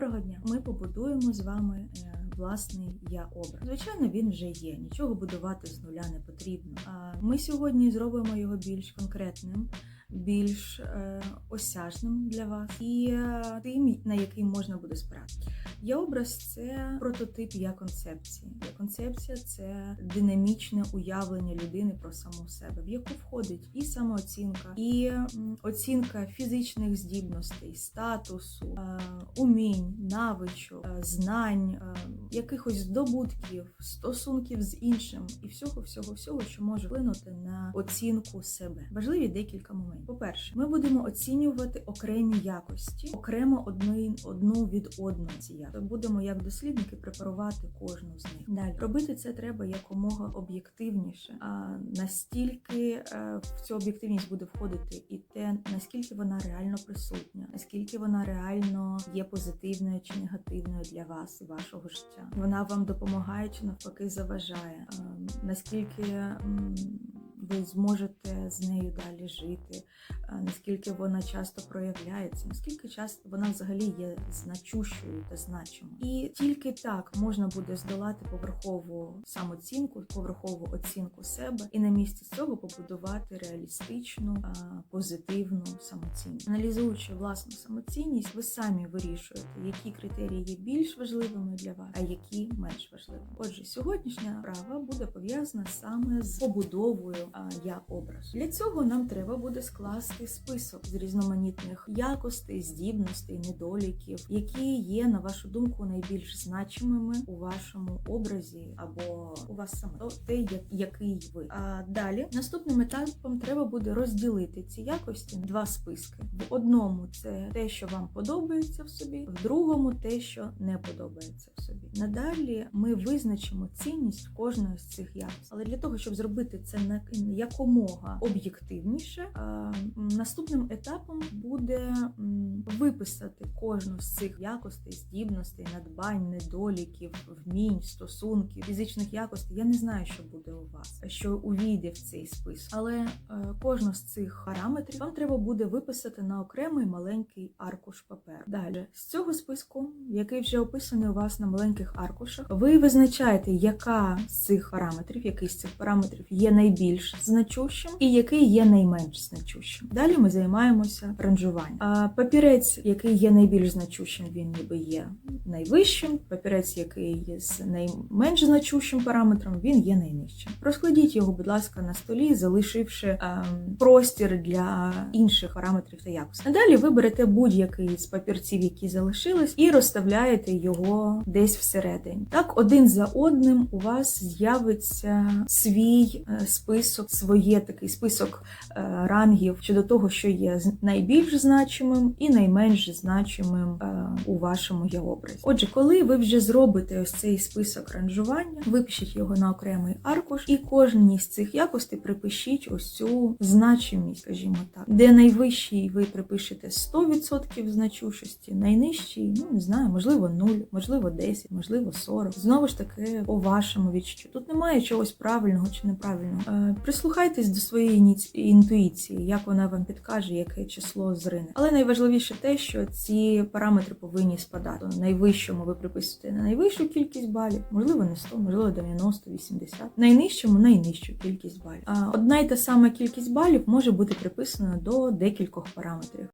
Доброго дня. Ми побудуємо з вами е, власний я образ. Звичайно, він вже є. Нічого будувати з нуля не потрібно. Ми сьогодні зробимо його більш конкретним, більш е, осяжним для вас і е, тим, на який можна буде спиратися. Я образ це прототип я концепції. Я концепція це динамічне уявлення людини про саму себе, в яку входить і самооцінка, і оцінка фізичних здібностей, статусу, е, умінь, навичок, е, знань, е, якихось здобутків, стосунків з іншим і всього, всього, всього, що може вплинути на оцінку себе. Важливі декілька моментів. По-перше, ми будемо оцінювати окремі якості, окремо одну, одну від одної ці якості. Будемо як дослідники препарувати кожну з них. Далі робити це треба якомога об'єктивніше. А настільки е, в цю об'єктивність буде входити і те, наскільки вона реально присутня, наскільки вона реально є позитивною чи негативною для вас і вашого життя. Вона вам допомагає чи навпаки заважає. Е, Наскільки ви зможете з нею далі жити, е, наскільки вона часто проявляється, наскільки часто вона взагалі є значущою та значимою. І тільки так можна буде здолати поверхову самоцінку, поверхову оцінку себе, і на місці цього побудувати реалістичну, е, позитивну самоцінність. Аналізуючи власну самоцінність, ви самі вирішуєте, які критерії є більш важливими для вас, а які менш важливими. Отже, сьогоднішня права буде пов'язана саме з побудовою я образу. Для цього нам треба буде скласти список з різноманітних якостей, здібностей, недоліків, які є, на вашу думку, найбільш значимими у вашому образі або у вас саме То те, як- який ви. А далі наступним етапом треба буде розділити ці якості на два списки. В одному це те, що вам подобається в собі, в другому те, що не подобається в собі. Надалі ми визначимо цінність кожної з цих якостей. Але для того, щоб зробити це на якомога об'єктивніше, наступним етапом буде виписати кожну з цих якостей, здібностей, надбань, недоліків, вмінь, стосунків, фізичних якостей. Я не знаю, що буде у вас, що увійде в цей список. Але е, кожну з цих параметрів вам треба буде виписати на окремий маленький аркуш паперу. Далі з цього списку, який вже описаний у вас на маленьких аркушах, ви визначаєте, яка з цих параметрів, який з цих параметрів є найбільш значущим і який є найменш значущим. Далі ми займаємося ранжуванням. Папірець, який є найбільш значущим, він ніби є найвищим. Папірець, який є з найменш значущим параметром, він є найнижчим. Розкладіть його, будь ласка, на столі, залишивши ем, простір для інших параметрів та якостей. Надалі ви берете будь-який з папірців, які залишились, і розставляєте його десь всередині. Так, один за одним у вас з'явиться свій е, список, своє такий список е, рангів щодо того, що є найбільш значимим і найменш значимим е, у вашому я образі. Отже, коли ви вже зробите ось цей список ранжування, випишіть його на окремий аркуш, і кожній з цих якостей припишіть ось цю значимість, скажімо так, де найвищий ви припишете 100% значущості, найнижчий, ну не знаю, можливо 0, можливо 10, можливо 40. Знову ж таки, по вашому відчуттю. Тут немає чогось правильного чи неправильного. Прислухайтесь до своєї інтуїції, як вона вам підкаже, яке число зрине. Але найважливіше те, що ці параметри повинні спадати. Найвищому ви приписуєте на найвищу кількість балів, можливо, не 100, можливо, 90, 80. Найнижчому найнижчу кількість балів. Одна й та сама кількість балів може бути приписана до декількох параметрів.